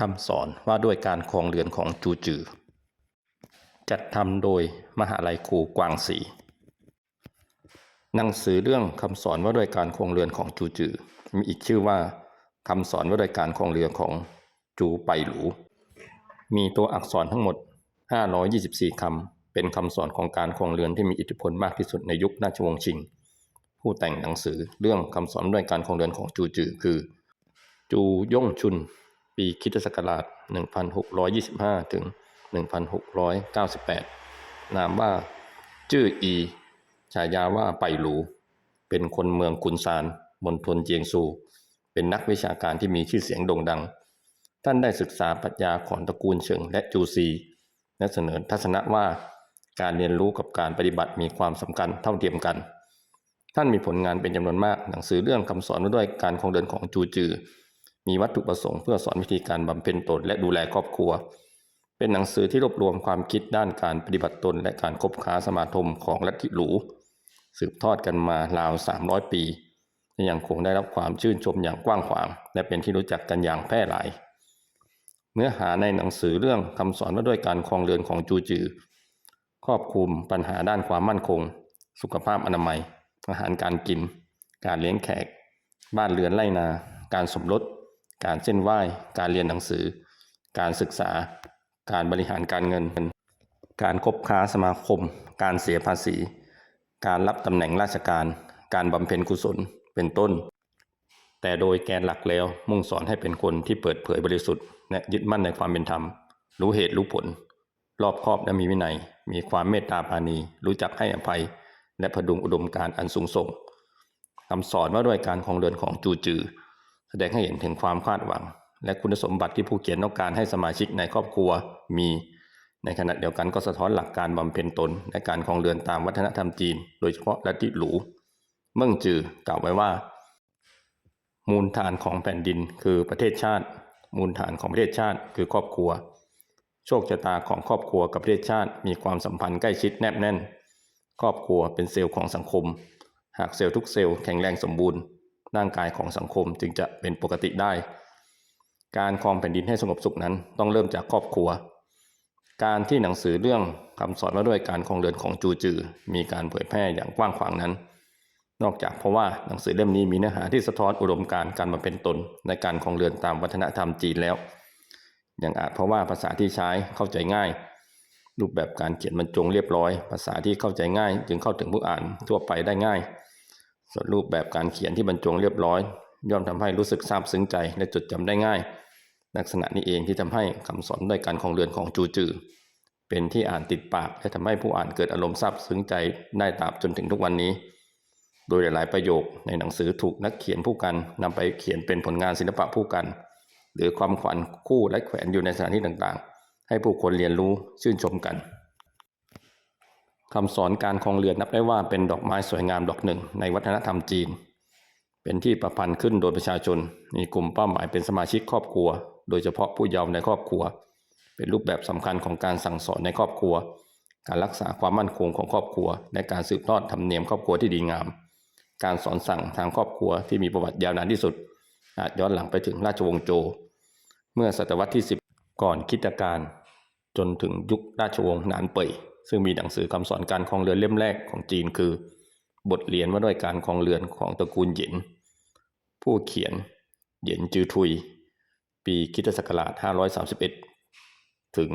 คำสอนว่าด้วยการครองเรือนของจูจือ จัดทำโดยมหาลัยครูกวางศรีหนังสือเรื่องคำสอนว่าด้วยการครองเรือนของจูจือ มีอีกชื่อว่าคำสอนว่าด้วยการครองเรือนของจูไปหลูมีตัวอักษรทั้งหมด 524 คำ เป็นคำสอนของการครองเรือนที่มีอิทธิพลมากที่สุดในยุคราชวงศ์ชิง ผู้แต่งหนังสือเรื่องคำสอนด้วยการครองเรือนของจูจือคือ จูย่งชุน ปีคิตศักราช 1625 ถึง 1698 นามว่า จื้ออีฉายาว่าไปหลู เป็นคนเมืองกุนซานมณฑลเจียงซู เป็นนักวิชาการที่มีชื่อเสียงโด่งดัง ท่านได้ศึกษาปรัชญาของตระกูลเฉิงและจูซี และเสนอทัศนะว่าการเรียนรู้กับการปฏิบัติมีความสำคัญเท่าเทียมกัน ท่านมีผลงานเป็นจำนวนมาก หนังสือเรื่องคำสอนด้วยการครองเดินของจูจือ มีวัตถุประสงค์เพื่อสอนวิธีการบำเพ็ญตนและดูแลครอบครัว เป็นหนังสือที่รวบรวมความคิดด้านการปฏิบัติตน และการคบค้าสมาคมของลัทธิหรูสืบทอดกันมาราว 300 ปียังคงได้รับความชื่นชมอย่างกว้างขวาง และเป็นที่รู้จักกันอย่างแพร่หลาย เนื้อหาในหนังสือเรื่องคำสอนว่าด้วยการครองเรือนของจูจือ ครอบคลุมปัญหาด้านความมั่นคง สุขภาพอนามัย อาหารการกิน การเลี้ยงแขก บ้านเรือนไร่นา การสมรส การเส้นไหว้ การเรียนหนังสือ การศึกษา การบริหารการเงิน การคบค้าสมาคม การเสียภาษี การรับตำแหน่งราชการ การบำเพ็ญกุศล เป็นต้น แต่โดยแกนหลักแล้วมุ่งสอนให้เป็นคนที่เปิดเผยบริสุทธิ์และยึดมั่นในความเป็นธรรม รู้เหตุรู้ผล รอบคอบและมีวินัย มีความเมตตาปาณี รู้จักให้อภัย และพดุงอุดมการอันสูงส่งคำสอนว่าด้วยการครองเรือนของจูจือ แสดงให้เห็นถึงความคาดหวัง และคุณสมบัติที่ผู้เขียนต้องการให้สมาชิกในครอบครัวมี ในขณะเดียวกันก็สะท้อนหลักการบำเพ็ญตน และการครองเรือนตามวัฒนธรรมจีน โดยเฉพาะลัทธิหลูเมิ่งจือกล่าวไว้ว่า มูลฐานของแผ่นดินคือประเทศชาติ มูลฐานของประเทศชาติคือครอบครัว โชคชะตาของครอบครัวกับประเทศชาติมีความสัมพันธ์ใกล้ชิดแนบแน่น ครอบครัวเป็นเซลล์ของสังคม หากเซลล์ทุกเซลล์แข็งแรงสมบูรณ์ ร่างกายของสังคมจึงจะเป็นปกติได้ การครองแผ่นดินให้สงบสุขนั้นต้องเริ่มจากครอบครัว การที่หนังสือเรื่องคำสอนว่าด้วยการครองเรือนของจูจือ มีการเผยแพร่อย่างกว้างขวางนั้น นอกจากเพราะว่าหนังสือเล่มนี้มีเนื้อหาที่สะท้อนอุดมการณ์การมาเป็นตนในการครองเรือนตามวัฒนธรรมจีนแล้วยังอาจเพราะว่าภาษาที่ใช้เข้าใจง่าย รูปแบบการเขียนบรรจงเรียบร้อย ภาษาที่เข้าใจง่าย จึงเข้าถึงผู้อ่านทั่วไปได้ง่าย ส่วนรูปแบบการเขียนที่บรรจงเรียบร้อย ย่อมทำให้รู้สึกซาบซึ้งใจและจดจำได้ง่าย ลักษณะนี้เองที่ทำให้คำสอนด้วยการครองเรือนของจูจือ เป็นที่อ่านติดปากและทำให้ผู้อ่านเกิดอารมณ์ซาบซึ้งใจได้ตราบจนถึงทุกวันนี้ โดยหลาย ๆ ประโยคในหนังสือถูกนักเขียนผู้กันนำไปเขียนเป็นผลงานศิลปะผู้กัน หรือความขวัญคู่และแขวนอยู่ในสถานที่ต่าง ๆ ให้ผู้คนเรียนรู้ชื่นชมกัน คำสอนการครองเรือนนับได้ว่าเป็นดอกไม้สวยงามดอกหนึ่งในวัฒนธรรมจีน เป็นที่ประพันธ์ขึ้นโดยประชาชน มีกลุ่มเป้าหมายเป็นสมาชิกครอบครัว โดยเฉพาะผู้เยาว์ในครอบครัว เป็นรูปแบบสำคัญของการสั่งสอนในครอบครัว การรักษาความมั่นคงของครอบครัว และการสืบทอดธรรมเนียมครอบครัวที่ดีงาม การสอนสั่งทางครอบครัวที่มีประวัติยาวนานที่สุดอาจย้อนหลังไปถึงราชวงศ์โจ เมื่อศตวรรษที่ 10 ก่อนคิดการ จนถึงยุคราชวงศ์หนานเป่ย ซึ่งมีหนังสือคำสอนการครองเรือนเล่มแรกของจีนคือ บทเรียนว่าด้วยการครองเรือนของตระกูลหยิน ผู้เขียนเหยินจือทุย ปีคริสตศักราช 531 ถึง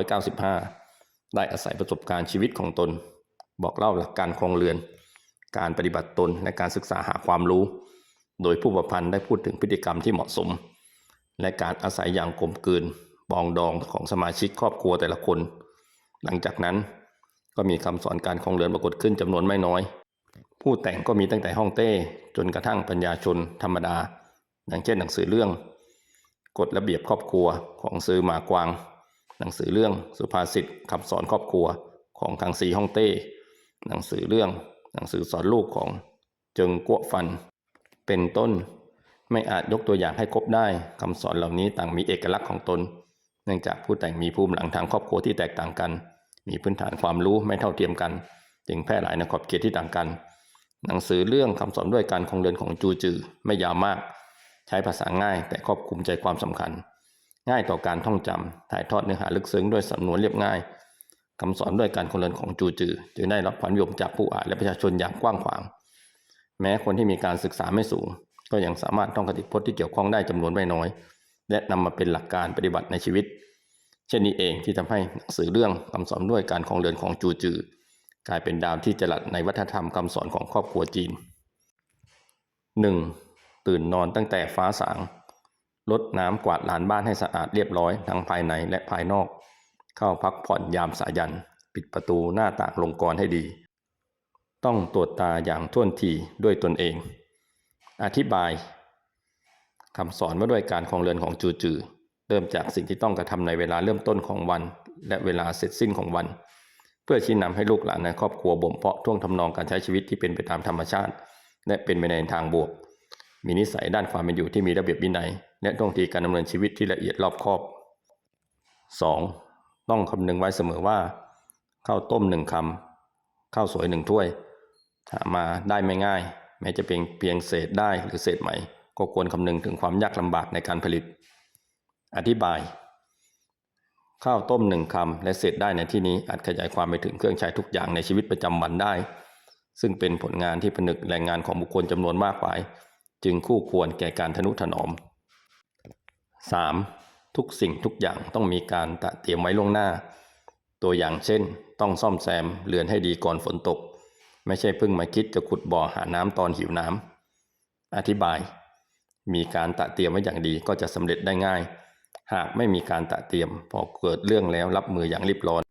595 ได้อาศัยประสบการณ์ชีวิตของตน บอกเล่าหลักการครองเรือน การปฏิบัติตนและการศึกษาหาความรู้ โดยผู้ประพันธ์ได้พูดถึงพฤติกรรมที่เหมาะสม และการอาศัยอย่างกลมกลืนปองดองของสมาชิกครอบครัวแต่ละคน หลังจากนั้นก็มีคำสอนการคองเรือนปรากฏขึ้นจำนวนไม่น้อย ผู้แต่งก็มีตั้งแต่ฮ่องเต้จนกระทั่งปัญญาชนธรรมดา อย่างเช่นหนังสือเรื่อง กฎระเบียบครอบครัวของซือหมากวาง หนังสือเรื่องสุภาษิตคำสอนครอบครัวของทางซีฮ่องเต้ หนังสือเรื่อง หนังสือสอนลูกของเจิงกัวฟัน เป็นต้น ไม่อาจยกตัวอย่างให้ครบได้คำสอนเหล่านี้ต่างมีเอกลักษณ์ของตน เนื่องจากผู้แต่งมีภูมิหลังทางครอบครัวที่แตกต่างกัน มีพื้นฐานความรู้ไม่เท่าเทียมกัน จึงแพร่หลายในขอบเขตที่ต่างกัน หนังสือเรื่องคำสอนด้วยการครองเรือนของจูจือไม่ยาวมาก ใช้ภาษาง่ายแต่ครอบคลุมใจความสำคัญ ง่ายต่อการท่องจำถ่ายทอดเนื้อหาลึกซึ้งด้วยสำนวนเรียบง่ายคำสอนด้วยการคนเรียนของจูจือจึงได้รับความนิยมจากผู้อ่านและประชาชนอย่างกว้างขวาง แม้คนที่มีการศึกษาไม่สูง ก็ยังสามารถท่องคติพจน์ที่เกี่ยวข้องได้จำนวนไม่น้อย และนำมาเป็นหลักการปฏิบัติในชีวิต เช่นนี้เองที่ทำให้หนังสือเรื่องคำสอนด้วยการของเรือนของจูจือ กลายเป็นดาวที่จรัสในวัฒนธรรมคำสอนของครอบครัวจีน 1. ตื่นนอนตั้งแต่ฟ้าสางลดน้ำกวาดลานบ้านให้สะอาดเรียบร้อยทั้งภายในและภายนอก เข้าพักผ่อนยามสายัน ปิดประตูหน้าต่างลงกรให้ดี ต้องตรวจตาอย่างท่วนทีด้วยตนเอง อธิบาย คำสอนว่าด้วยการของเรือนของจูจือเริ่มจากสิ่งที่ต้องกระทำในเวลาเริ่มต้นของวัน และเวลาเสร็จสิ้นของวัน เพื่อชี้นำให้ลูกหลานในครอบครัวบ่มเพาะท่วงทำนองการใช้ชีวิตที่เป็นไปตามธรรมชาติ และเป็นไปในทางบวก มีนิสัยด้านความเป็นอยู่ที่มีระเบียบวินัย และท่วงทีการดำเนินชีวิตที่ละเอียดรอบคอบ 2. ต้องคำนึงไว้เสมอว่าข้าวต้มหนึ่งคำข้าวสวยหนึ่งถ้วย หามาได้ไม่ง่าย แม้จะเป็นเพียงเศษได้หรือเศษใหม่ ก็ควรคำนึงถึงความยากลำบากในการผลิต อธิบาย ข้าวต้มหนึ่งคำและเศษได้ในที่นี้อาจขยายความไปถึงเครื่องใช้ทุกอย่างในชีวิตประจำวันได้ ซึ่งเป็นผลงานที่ผนึกแรงงานของบุคคลจำนวนมากมายจึงคู่ควรแก่การทนุถนอม 3. ทุกสิ่งทุกอย่างต้องมีการตะเตรียมไว้ล่วงหน้า ตัวอย่างเช่น ต้องซ่อมแซมเรือนให้ดีก่อนฝนตก ไม่ใช่เพิ่งมาคิดจะขุดบ่อหาน้ำตอนหิวน้ำอธิบาย มีการตะเตรียมไว้อย่างดีก็จะสำเร็จได้ง่าย หากไม่มีการตะเตรียม พอเกิดเรื่องแล้วรับมืออย่างรีบร้อน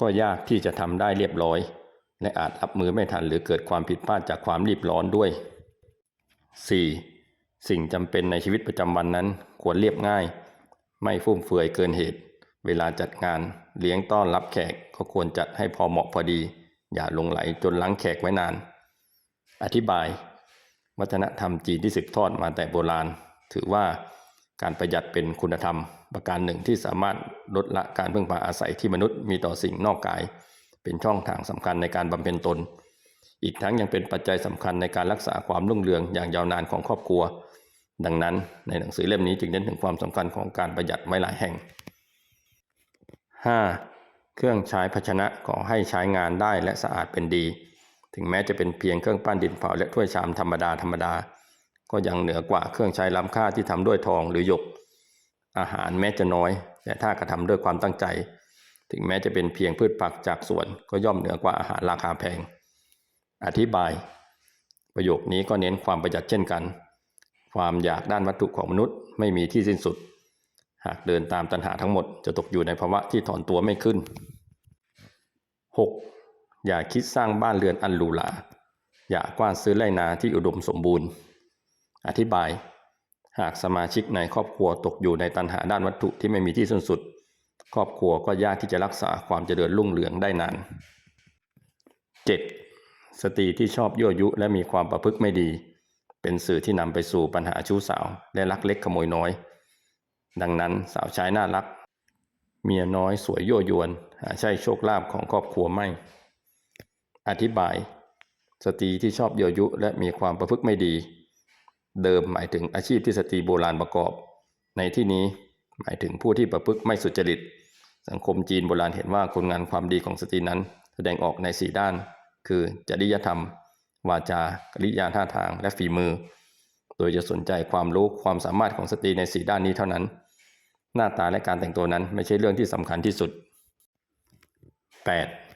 ก็ยากที่จะทำได้เรียบร้อย และอาจรับมือไม่ทันหรือเกิดความผิดพลาดจากความรีบร้อนด้วย 4. สิ่งจำเป็นในชีวิตประจำวันนั้นควรเรียบง่าย ไม่ฟุ่มเฟือยเกินเหตุ เวลาจัดงานเลี้ยงต้อนรับแขกก็ควรจัดให้พอเหมาะพอดี อย่าลงไหลจนล้างแขกไว้นาน อธิบาย วัฒนธรรมจีนที่สืบทอดมาแต่โบราณ ถือว่าการประหยัดเป็นคุณธรรม ประการหนึ่งที่สามารถลดละการพึ่งพาอาศัยที่มนุษย์มีต่อสิ่งนอกกาย เป็นช่องทางสำคัญในการบำเพ็ญตน อีกทั้งยังเป็นปัจจัยสำคัญในการรักษาความรุ่งเรืองอย่างยาวนานของครอบครัว ดังนั้นในหนังสือเล่มนี้จึงเน้นถึงความสำคัญของการประหยัดไว้หลายแห่ง 5. เครื่องใช้ภาชนะขอให้ใช้งานได้และสะอาดเป็นดี ถึงแม้จะเป็นเพียงเครื่องปั้นดินเผาและถ้วยชามธรรมดาธรรมดา ก็ยังเหนือกว่าเครื่องใช้ล้ำค่าที่ทำด้วยทองหรือหยก อาหารแม้จะน้อย แต่ถ้ากระทำด้วยความตั้งใจ ถึงแม้จะเป็นเพียงพืชผักจากสวนก็ย่อมเหนือกว่าอาหารราคาแพง อธิบาย ประโยคนี้ก็เน้นความประหยัดเช่นกัน ความอยากด้านวัตถุของมนุษย์ไม่มีที่สิ้นสุด หากเดินตามตัณหาทั้งหมดจะตกอยู่ในภาวะที่ถอนตัวไม่ขึ้น 6. อย่าคิดสร้างบ้านเรือนอันหรูหราอย่ากว้านซื้อไร่นาที่อุดมสมบูรณ์ อธิบาย หากสมาชิกในครอบครัวตกอยู่ในตัณหาด้านวัตถุที่ไม่มีที่สิ้นสุด ครอบครัวก็ยากที่จะรักษาความเจริญรุ่งเรืองได้นาน 7. สตรีที่ชอบยั่วยุและมีความประพฤติไม่ดี เป็นสื่อที่นำไปสู่ปัญหาชู้สาวและลักเล็กขโมยน้อย ดังนั้นสาวใช้น่ารัก เมียน้อยสวยยั่วยวน หาใช่โชคลาภของครอบครัวไม่ อธิบาย สตรีที่ชอบเยั่วยุและมีความประพฤติไม่ดี เดิมหมายถึงอาชีพที่สตรีโบราณประกอบ ในที่นี้หมายถึงผู้ที่ประพฤติไม่สุจริต สังคมจีนโบราณเห็นว่าคุณงานความดีของสตรีนั้น แสดงออกในสี่ด้าน คือจริยธรรม วาจากริยาท่าทางและฝีมือ โดยจะสนใจความรู้ความสามารถของสตรีในสี่ด้านนี้เท่านั้น หน้าตาและการแต่งตัวนั้นไม่ใช่เรื่องที่สำคัญที่สุด 8.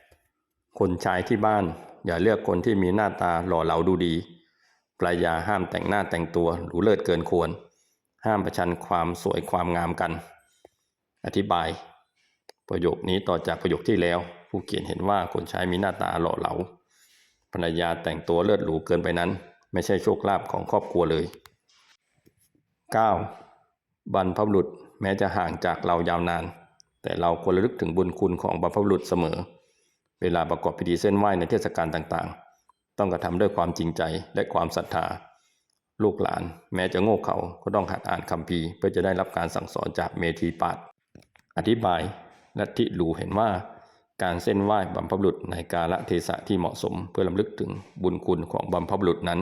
คนชายที่บ้าน อย่าเลือกคนที่มีหน้าตาหล่อเหลาดูดีภรรยาห้ามแต่งหน้าแต่งตัวหรูเลิศเกินควร ห้ามประชันความสวยความงามกัน อธิบาย ประโยคนี้ต่อจากประโยคที่แล้ว ผู้เขียนเห็นว่าคนใช้มีหน้าตาหล่อเหลาภรรยาแต่งตัวเลิศหรูเกินไปนั้น ไม่ใช่โชคลาภของครอบครัวเลย 9. บรรพบุรุษแม้จะห่างจากเรายาวนาน แต่เราควรระลึกถึงบุญคุณของบรรพบุรุษเสมอ เวลาประกอบพิธีเส้นไหว้ในเทศกาลต่างๆ ต้องกระทำด้วยความจริงใจและความศรัทธา ลูกหลาน แม้จะโง่เขาก็ต้องหัดอ่านคัมภีเพื่อจะได้รับการสั่งสอนจากเมธีปาฏอธิบายลัทธิหลูเห็นว่า การเส้นไหว้บรรพบุรุษในกาลเทศะที่เหมาะสมเพื่อลำลึกถึงบุญคุณของบรรพบุรุษนั้น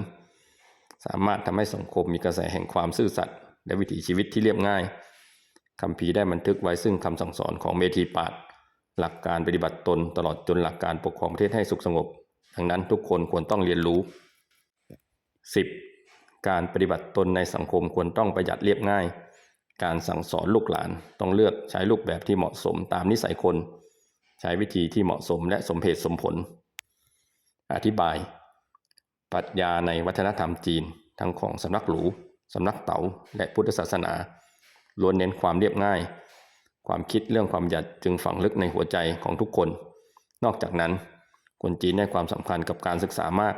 สามารถทำให้สังคมมีกระแสแห่งความซื่อสัตย์และวิถีชีวิตที่เรียบง่ายคำพีได้บันทึกไว้ซึ่งคำสั่งสอนของเมธีปาฏ หลักการปฏิบัติตนตลอดจนหลักการปกครองประเทศให้สุขสงบดังนั้นทุกคนควรต้องเรียนรู้ 10. การปฏิบัติตนในสังคมควรต้องประหยัดเรียบง่าย การสั่งสอนลูกหลานต้องเลือกใช้รูปแบบที่เหมาะสมตามนิสัยคน ใช้วิธีที่เหมาะสมและสมเหตุสมผล อธิบาย ปรัชญาในวัฒนธรรมจีน ทั้งของสำนักหลูสำนักเต๋าและพุทธศาสนาล้วนเน้นความเรียบง่าย ความคิดเรื่องความหยัดจึงฝังลึกในหัวใจของทุกคน นอกจากนั้น คนจีนให้ความสำคัญกับการศึกษามาก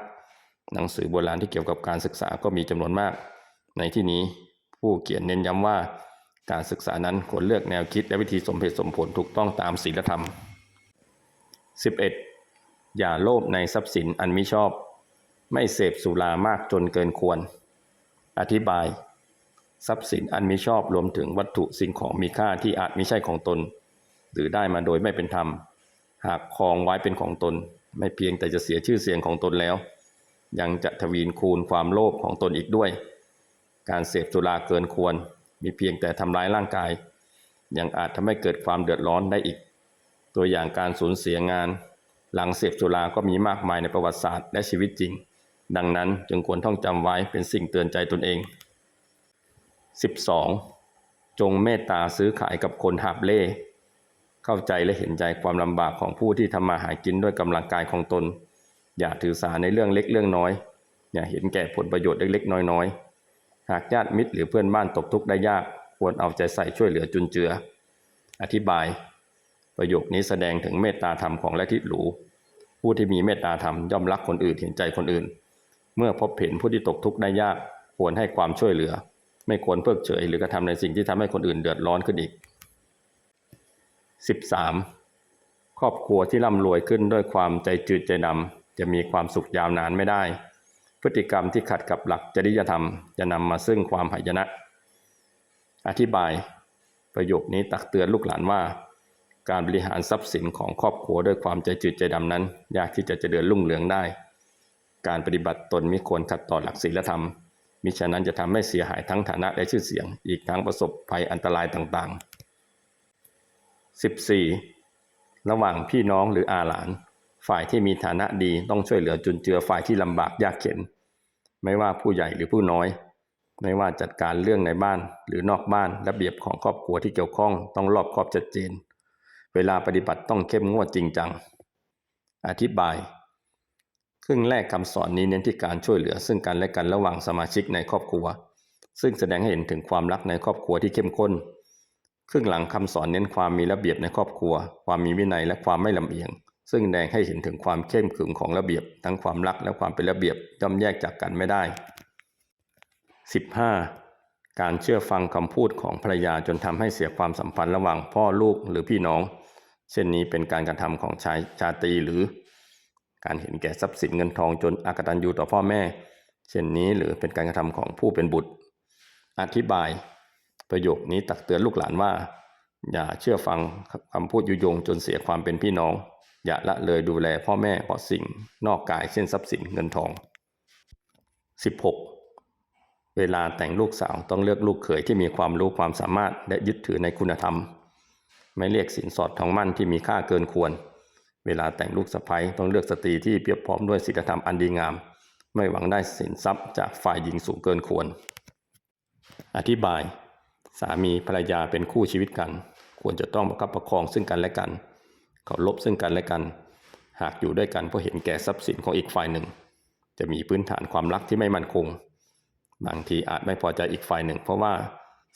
หนังสือโบราณที่เกี่ยวกับการศึกษาก็มีจำนวนมาก ในที่นี้ผู้เขียนเน้นย้ำว่า การศึกษานั้นควรเลือกแนวคิดและวิธีสมเหตุสมผลถูกต้องตามศีลธรรม 11. อย่าโลภในทรัพย์สินอันมิชอบ ไม่เสพสุรามากจนเกินควร อธิบาย ทรัพย์สินอันมิชอบรวมถึงวัตถุสิ่งของมีค่าที่อาจมิใช่ของตน หรือได้มาโดยไม่เป็นธรรม หากครองไว้เป็นของตน ไม่เพียงแต่จะเสียชื่อเสียงของตนแล้ว ยังจะทวีนคูณความโลภของตนอีกด้วย การเสพสุราเกินควร มีเพียงแต่ทำร้ายร่างกาย ยังอาจทำให้เกิดความเดือดร้อนได้อีก ตัวอย่างการสูญเสียงาน หลังเสพสุราก็มีมากมายในประวัติศาสตร์และชีวิตจริง ดังนั้นจึงควรท่องจำไว้เป็นสิ่งเตือนใจตนเอง 12. จงเมตตาซื้อขายกับคนหาบเล่เข้าใจและเห็นใจความลำบากของผู้ที่ทำมาหากินด้วยกำลังกายของตน อย่าถือสาในเรื่องเล็กเรื่องน้อย อย่าเห็นแก่ผลประโยชน์เล็กๆน้อยๆ หากญาติมิตรหรือเพื่อนบ้านตกทุกข์ได้ยาก ควรเอาใจใส่ช่วยเหลือจุนเจือ อธิบาย ประโยคนี้แสดงถึงเมตตาธรรมของและทิหรูผู้ที่มีเมตตาธรรมย่อมรักคนอื่นเห็นใจคนอื่น เมื่อพบเห็นผู้ที่ตกทุกข์ได้ยากควรให้ความช่วยเหลือ ไม่ควรเพิกเฉยหรือกระทำในสิ่งที่ทำให้คนอื่นเดือดร้อนขึ้นอีก 13. ครอบครัวที่ร่ำรวยขึ้นด้วยความใจจืดใจดำจะมีความสุขยาวนานไม่ได้ พฤติกรรมที่ขัดกับหลักจริยธรรม จะนำมาซึ่งความหายนะ อธิบาย ประโยคนี้ตักเตือนลูกหลานว่า การบริหารทรัพย์สินของครอบครัวด้วยความใจจืดใจดำนั้น ยากที่จะเจริญรุ่งเรืองได้ การปฏิบัติตนไม่ควรขัดต่อหลักศีลธรรม มิฉะนั้นจะทำให้เสียหายทั้งฐานะและชื่อเสียง อีกทั้งประสบภัยอันตรายต่างๆ 14. ระหว่างพี่น้องหรืออาหลาน ฝ่ายที่มีฐานะดีต้องช่วยเหลือจุนเจือฝ่ายที่ลำบากยากเข็น ไม่ว่าผู้ใหญ่หรือผู้น้อย ไม่ว่าจัดการเรื่องในบ้านหรือนอกบ้านระเบียบของครอบครัวที่เกี่ยวข้องต้องรอบครอบชัดเจน เวลาปฏิบัติต้องเข้มงวดจริงจัง อธิบาย ครึ่งแรกคำสอนนี้เน้นที่การช่วยเหลือ ซึ่งกันและกันระหว่างสมาชิกในครอบครัว ซึ่งแสดงให้เห็นถึงความรักในครอบครัวที่เข้มข้น ครึ่งหลังคำสอนเน้นความมีระเบียบในครอบครัว ความมีวินัยและความไม่ลำเอียง ซึ่งแสดงให้เห็นถึงความเข้มขึงของระเบียบ ทั้งความรักและความเป็นระเบียบย่อมแยกจากกันไม่ได้ 15. การเชื่อฟังคำพูดของภรรยาจนทำให้เสียความสัมพันธ์ระหว่างพ่อลูกหรือพี่น้อง เช่นนี้เป็นการกระทำของชายชาตรีหรือ การเห็นแก่ทรัพย์สินเงินทองจนอากตันยูต่อพ่อแม่ เช่นนี้หรือเป็นการกระทำของผู้เป็นบุตร อธิบาย ประโยคนี้ตักเตือนลูกหลานว่า อย่าเชื่อฟังคำพูดยุยงจนเสียความเป็นพี่น้อง อย่าละเลยดูแลพ่อแม่เพราะสิ่งนอกกายเช่นทรัพย์สินเงินทอง 16. เวลาแต่งลูกสาวต้องเลือกลูกเขยที่มีความรู้ความสามารถและยึดถือในคุณธรรม ไม่เรียกสินสอดทองมั่นที่มีค่าเกินควร เวลาแต่งลูกสะใภ้ต้องเลือกสตรีที่เพียบพร้อมด้วยศีลธรรมอันดีงาม ไม่หวังได้สินทรัพย์จากฝ่ายหญิงสูงเกินควร อธิบาย สามีภรรยาเป็นคู่ชีวิตกัน ควรจะต้องประคับประคองซึ่งกันและกัน เคารพซึ่งกันและกัน หากอยู่ด้วยกันเพราะเห็นแก่ทรัพย์สินของอีกฝ่ายหนึ่ง จะมีพื้นฐานความรักที่ไม่มั่นคง บางทีอาจไม่พอใจอีกฝ่ายหนึ่ง เพราะว่า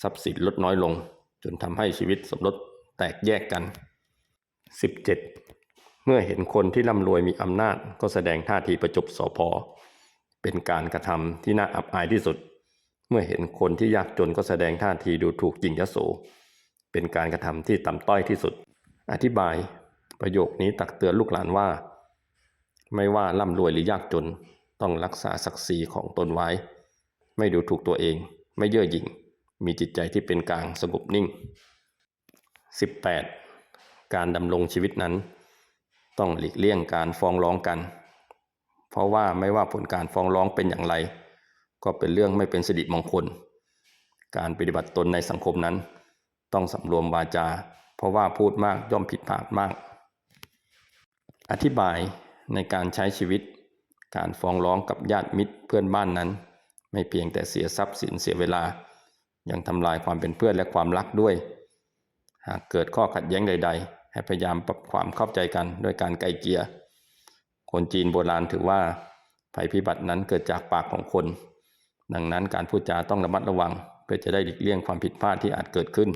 ทรัพย์สินลดน้อยลง จนทำให้ชีวิตสมรสแตกแยกกัน 17. เมื่อเห็นคนที่ร่ำรวยมีอำนาจ ก็แสดงท่าทีประจบสอพอเป็นการกระทำที่น่าอับอายที่สุด เมื่อเห็นคนที่ยากจนก็แสดงท่าทีดูถูกจิงยโส เป็นการกระทำที่ต่ำต้อยที่สุด อธิบาย ประโยคนี้ตักเตือนลูกหลานว่า ไม่ว่าร่ำรวยหรือยากจนต้องรักษาศักดิ์ศรีของตนไว้ ไม่ดูถูกตัวเอง ไม่เย่อหยิ่ง มีจิตใจที่เป็นกลางสงบนิ่ง 18. การดำรงชีวิตนั้น ต้องหลีกเลี่ยงการฟ้องร้องกัน เพราะว่าไม่ว่าผลการฟ้องร้องเป็นอย่างไร ก็เป็นเรื่องไม่เป็นสิริมงคล การปฏิบัติตนในสังคมนั้น ต้องสำรวมวาจา เพราะว่าพูดมากย่อมผิดพลาดมาก อธิบายในการใช้ชีวิต การฟ้องร้องกับญาติมิตรเพื่อนบ้านนั้น ไม่เพียงแต่เสียทรัพย์สินเสียเวลา ยังทำลายความเป็นเพื่อนและความรักด้วย หากเกิดข้อขัดแย้งใด ๆ ให้พยายามปรับความเข้าใจกันด้วยการไกลเกลี่ยคนจีนโบราณถือว่าภัยพิบัตินั้นเกิดจากปากของคน ดังนั้นการพูดจาต้องระมัดระวัง เพื่อจะได้หลีกเลี่ยงความผิดพลาดที่อาจเกิดขึ้น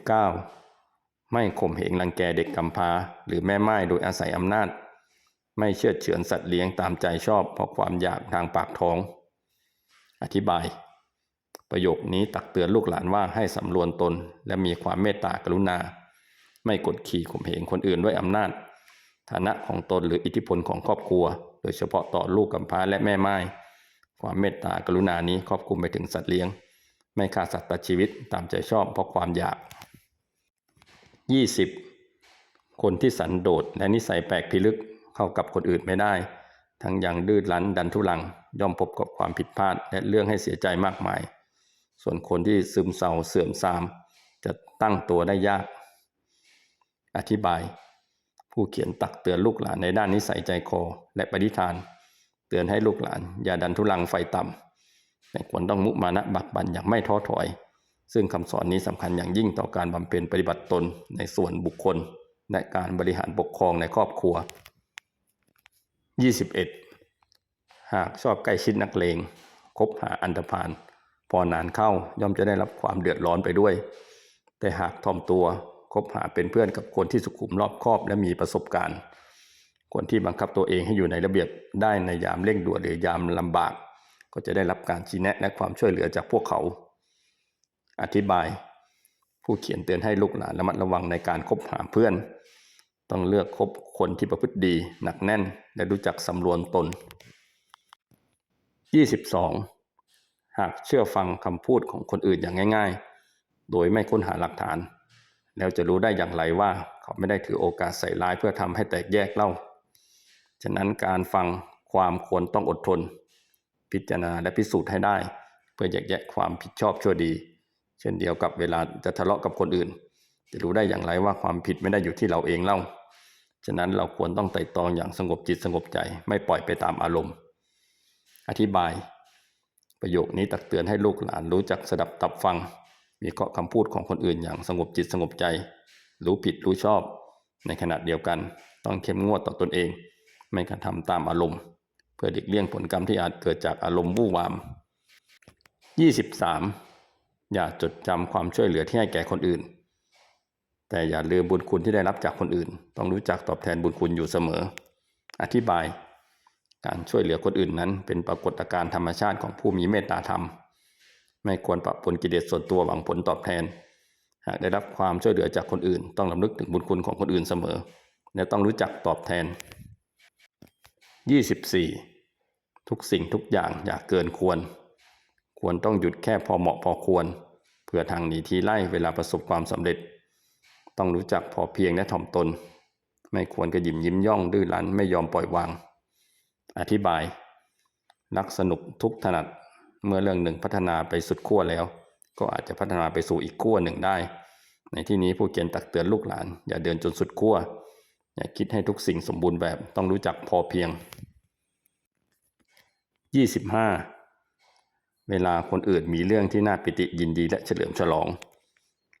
19. ไม่ข่มเหงรังแกเด็กกำพร้าหรือแม่ไม้โดยอาศัยอำนาจ ไม่เชื่อดเฉือนสัตว์เลี้ยงตามใจชอบเพราะความอยากทางปากท้อง อธิบาย ประโยคนี้ตักเตือนลูกหลานว่าให้สำรวมตนและมีความเมตตากรุณา ไม่กดขี่ข่มเหงคนอื่นด้วยอำนาจ ฐานะของตนหรืออิทธิพลของครอบครัว โดยเฉพาะต่อลูกกำพร้าและแม่ไม้ความเมตตากรุณานี้ครอบคลุมไปถึงสัตว์เลี้ยง ไม่ฆ่าสัตว์ตัดชีวิตตามใจชอบเพราะความอยาก 20. คนที่สันโดษและนิสัยแปลกพิลึกเข้ากับคนอื่นไม่ได้ ทั้งยังดื้อรั้นดันทุลัง ย่อมพบกับความผิดพลาดและเรื่องให้เสียใจมากมาย ส่วนคนที่ซึมเศร้าเสื่อมทราม จะตั้งตัวได้ยาก อธิบาย ผู้เขียนตักเตือนลูกหลานในด้านนิสัยใจคอและปฏิฐาน เตือนให้ลูกหลาน อย่าดันทุลังไฟต่ำแต่ควรต้องมุมานะบักบันอย่างไม่ท้อถอย ซึ่งคำสอนนี้สำคัญอย่างยิ่งต่อการบำเพ็ญปฏิบัติตนในส่วนบุคคล และการบริหารปกครองในครอบครัว 21. หากชอบใกล้ชิดนักเลงคบหาอันธพาลพอนานเข้าย่อมจะได้รับความเดือดร้อนไปด้วย แต่หากทอมตัว คบหาเป็นเพื่อนกับคนที่สุขุมรอบคอบและมีประสบการณ์ คนที่บังคับตัวเองให้อยู่ในระเบียบได้ในยามเร่งด่วนหรือยามลำบาก ก็จะได้รับการชี้แนะและความช่วยเหลือจากพวกเขา อธิบาย ผู้เขียนเตือนให้ลูกหลานระมัดระวังในการคบหาเพื่อน ต้องเลือกคบคนที่ประพฤติดี หนักแน่น และรู้จักสำรวมตน 22. หากเชื่อฟังคำพูดของคนอื่นอย่างง่าย ๆ โดยไม่ค้นหาหลักฐาน แล้วจะรู้ได้อย่างไรว่า เขาไม่ได้ถือโอกาสใส่ร้ายเพื่อทำให้แตกแยกเล่า ฉะนั้นการฟังความควรต้องอดทน พิจารณาและพิสูจน์ให้ได้ เพื่อแยกแยะความผิดชอบชั่วดี เช่นเดียวกับเวลาจะทะเลาะกับคนอื่น จะรู้ได้อย่างไรว่าความผิดไม่ได้อยู่ที่เราเองเล่า ฉะนั้นเราควรต้องไต่ตรองอย่างสงบจิตสงบใจไม่ปล่อยไปตามอารมณ์ อธิบาย ประโยคนี้ตักเตือนให้ลูกหลานรู้จักสดับตับฟัง มีเคราะห์คำพูดของคนอื่นอย่างสงบจิตสงบใจ รู้ผิดรู้ชอบ ในขณะเดียวกัน ต้องเข้มงวดต่อตนเอง ไม่กระทำตามอารมณ์ เพื่อเด็กเลี่ยงผลกรรมที่อาจเกิดจากอารมณ์วู่วาม 23. อย่าจดจำความช่วยเหลือที่ให้แก่คนอื่น แต่อย่าลืมบุญคุณที่ได้รับจากคนอื่น ต้องรู้จักตอบแทนบุญคุณอยู่เสมอ อธิบาย การช่วยเหลือคนอื่นนั้น เป็นปรากฏการณ์ธรรมชาติของผู้มีเมตตาธรรม ไม่ควรปะปนกิเลสส่วนตัวหวังผลตอบแทน หากได้รับความช่วยเหลือจากคนอื่น ต้องลำลึกถึงบุญคุณของคนอื่นเสมอ และต้องรู้จักตอบแทน 24. ทุกสิ่งทุกอย่างอย่าเกินควร ควรต้องหยุดแค่พอเหมาะพอควร เพื่อทางหนีทีไล่เวลาประสบความสำเร็จ ต้องรู้จักพอเพียงและถ่อมตน ไม่ควรกระยิมยิ้มย่องดื้อรั้นไม่ยอมปล่อยวาง อธิบายรักสนุกทุกถนัด เมื่อเรื่องหนึ่งพัฒนาไปสุดขั้วแล้ว ก็อาจจะพัฒนาไปสู่อีกขั้วหนึ่งได้ ในที่นี้ผู้เขียนตักเตือนลูกหลาน อย่าเดินจนสุดขั้วอย่าคิดให้ทุกสิ่งสมบูรณ์แบบต้องรู้จักพอเพียง 25. เวลาคนอื่นมีเรื่องที่น่าปิติยินดีและเฉลิมฉลอง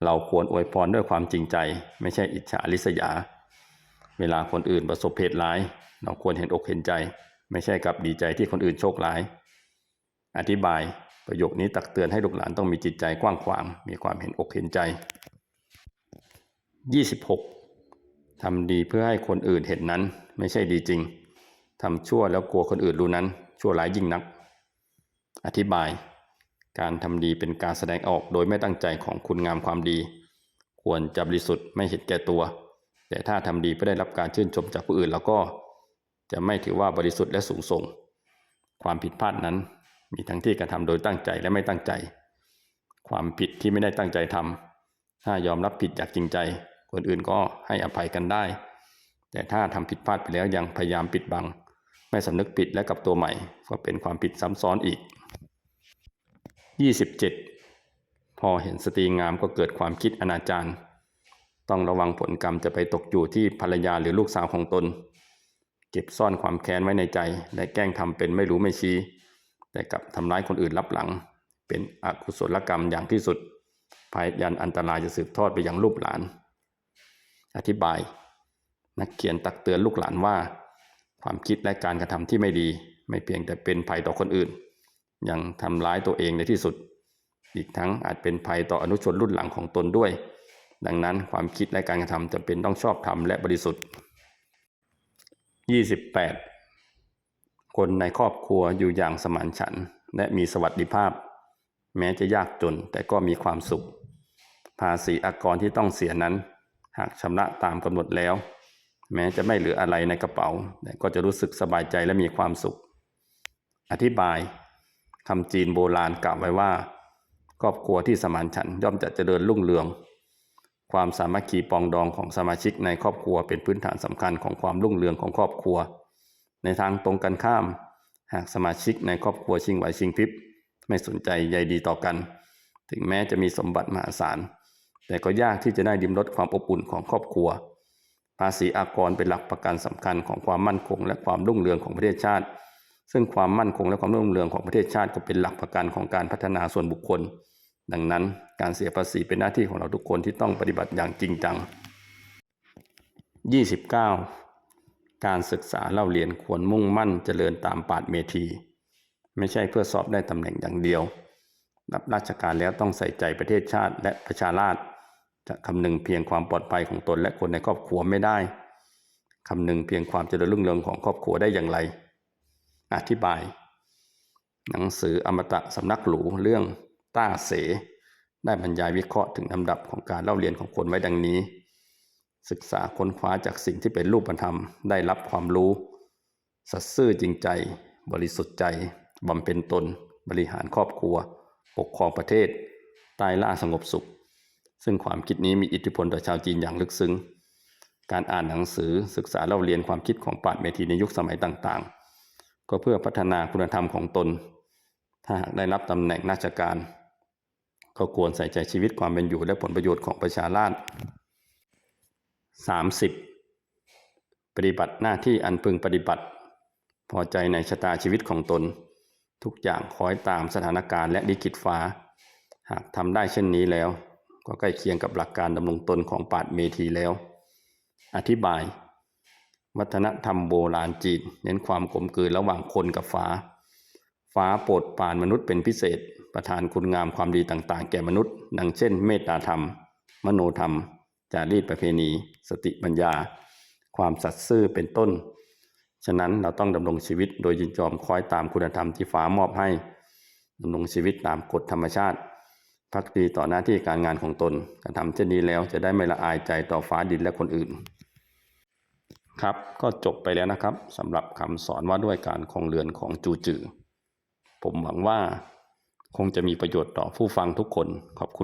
เราควรอวยพรด้วยความจริงใจ ไม่ใช่อิจฉาริษยา เวลาคนอื่นประสบเหตุร้าย เราควรเห็นอกเห็นใจ ไม่ใช่กับดีใจที่คนอื่นโชคร้าย อธิบายประโยคนี้ตักเตือนให้ลูกหลานต้องมีจิตใจกว้างขวาง มีความเห็นอกเห็นใจ 26. ทำดีเพื่อให้คนอื่นเห็นนั้น ไม่ใช่ดีจริงทำชั่วแล้วกลัวคนอื่นรู้นั้น ชั่วร้ายยิ่งนัก อธิบาย การทำดีเป็นการแสดงออกโดยไม่ตั้งใจของคุณงามความดี ควรจะบริสุทธิ์ไม่เห็นแก่ตัว แต่ถ้าทำดีเพื่อได้รับการชื่นชมจากผู้อื่นแล้วก็ จะไม่ถือว่าบริสุทธิ์และสูงส่ง ความผิดพลาดนั้น มีทั้งที่กระทำโดยตั้งใจและไม่ตั้งใจ ความผิดที่ไม่ได้ตั้งใจทำถ้ายอมรับผิดจากจริงใจ คนอื่นก็ให้อภัยกันได้ แต่ถ้าทำผิดพลาดไปแล้วยังพยายามปิดบัง ไม่สำนึกผิดและกลับตัวใหม่ ก็เป็นความผิดซ้ำซ้อนอีก 27. พอเห็นสตรีงามก็เกิดความคิดอนาจารต้องระวังผลกรรมจะไปตกอยู่ที่ภรรยาหรือลูกสาวของตน เก็บซ่อนความแค้นไว้ในใจ และแกล้งทำเป็นไม่รู้ไม่ชี้ แต่กลับทำร้ายคนอื่นรับหลัง เป็นอกุศลกรรมอย่างที่สุดภัยยันอันตรายจะสืบทอดไปยังลูกหลาน อธิบาย นักเขียนตักเตือนลูกหลานว่า ความคิดและการกระทำที่ไม่ดี ไม่เพียงแต่เป็นภัยต่อคนอื่น ยังทำร้ายตัวเองในที่สุด อีกทั้งอาจเป็นภัยต่ออนุชนรุ่นหลังของตนด้วย ดังนั้นความคิดและการกระทำจำเป็นต้องชอบธรรมและบริสุทธิ์ 28 คนในครอบครัวอยู่อย่างสมานฉันท์และมีสวัสดิภาพ แม้จะยากจนแต่ก็มีความสุข ภาษีอากรที่ต้องเสียนั้น หากชำระตามกำหนดแล้ว แม้จะไม่เหลืออะไรในกระเป๋า แต่ก็จะรู้สึกสบายใจและมีความสุข อธิบายคำจีนโบราณกล่าวไว้ว่า ครอบครัวที่สมานฉันท์ย่อมจะเจริญรุ่งเรือง ความสามัคคีปองดองของสมาชิกในครอบครัวเป็นพื้นฐานสำคัญของความรุ่งเรืองของครอบครัว ในทางตรงกันข้าม หากสมาชิกในครอบครัวชิงไหวชิงพริบไม่สนใจใยดีต่อกัน ถึงแม้จะมีสมบัติมหาศาล แต่ก็ยากที่จะได้ดิมรสความอบอุ่นของครอบครัว ภาษีอากรเป็นหลักประกันสำคัญของความมั่นคง และความรุ่งเรืองของประเทศชาติ ซึ่งความมั่นคงและความรุ่งเรืองของประเทศชาติก็เป็นหลักประกันของการพัฒนาส่วนบุคคล ดังนั้นการเสียภาษีเป็นหน้าที่ของเราทุกคนที่ต้องปฏิบัติอย่างจริงจัง 29 การศึกษาเล่าเรียนควรมุ่งมั่นเจริญตามปาดเมธี ไม่ใช่เพื่อสอบได้ตำแหน่งอย่างเดียว รับราชการแล้วต้องใส่ใจประเทศชาติและประชาราษฎรจะคำนึงเพียงความปลอดภัยของตนและคนในครอบครัวไม่ได้คำนึงเพียงความเจริญรุ่งเรืองของครอบครัวได้อย่างไร อธิบาย หนังสืออมตะสำนักหรูเรื่องต้าเส ได้บรรยายวิเคราะห์ถึงลำดับของการเล่าเรียนของคนไว้ดังนี้ ศึกษาค้นคว้าจากสิ่งที่เป็นรูปธรรม ได้รับความรู้ สัตย์ซื่อจริงใจ บริสุทธิ์ใจ บำเพ็ญตน บริหารครอบครัว ปกครองประเทศใต้ล่าสงบสุข ซึ่งความคิดนี้มีอิทธิพลต่อชาวจีนอย่างลึกซึ้ง การอ่านหนังสือศึกษาเล่าเรียนความคิดของปราชญ์เมธีในยุคสมัยต่างๆ ก็เพื่อพัฒนาคุณธรรมของตน ถ้าหากได้รับตำแหน่งราชการ ก็ควรใส่ใจชีวิตความเป็นอยู่และผลประโยชน์ของประชาราษฎร์ 30. ปฏิบัติหน้าที่อันพึงปฏิบัติ พอใจในชะตาชีวิตของตน ทุกอย่างคอยตามสถานการณ์และลิขิตฟ้า หากทำได้เช่นนี้แล้ว ก็ใกล้เคียงกับหลักการดำรงตนของปาชญ์เมธีแล้ว อธิบาย วัฒนธรรมโบราณจีนเน้นความกลมกลืนระหว่างคนกับฟ้า ฟ้าโปรดปานมนุษย์เป็นพิเศษ ประทานคุณงามความดีต่างๆ แก่มนุษย์ ดังเช่น เมตตาธรรม มโนธรรม จารีตประเพณี สติปัญญา ความสัตย์ซื่อเป็นต้น ฉะนั้นเราต้องดำรงชีวิตโดยยินยอมคอยตามคุณธรรมที่ฟ้ามอบให้ดำรงชีวิตตามกฎธรรมชาติพักดีต่อหน้าที่การงานของตนการทำเช่นนี้แล้วจะได้ไม่ละอายใจต่อฟ้าดินและคนอื่น ครับก็จบไปแล้วนะครับสำหรับคำสอนว่าด้วยการคงเรือนของจูจือ ผมหวังว่าคงจะมีประโยชน์ต่อผู้ฟังทุกคนขอบคุณ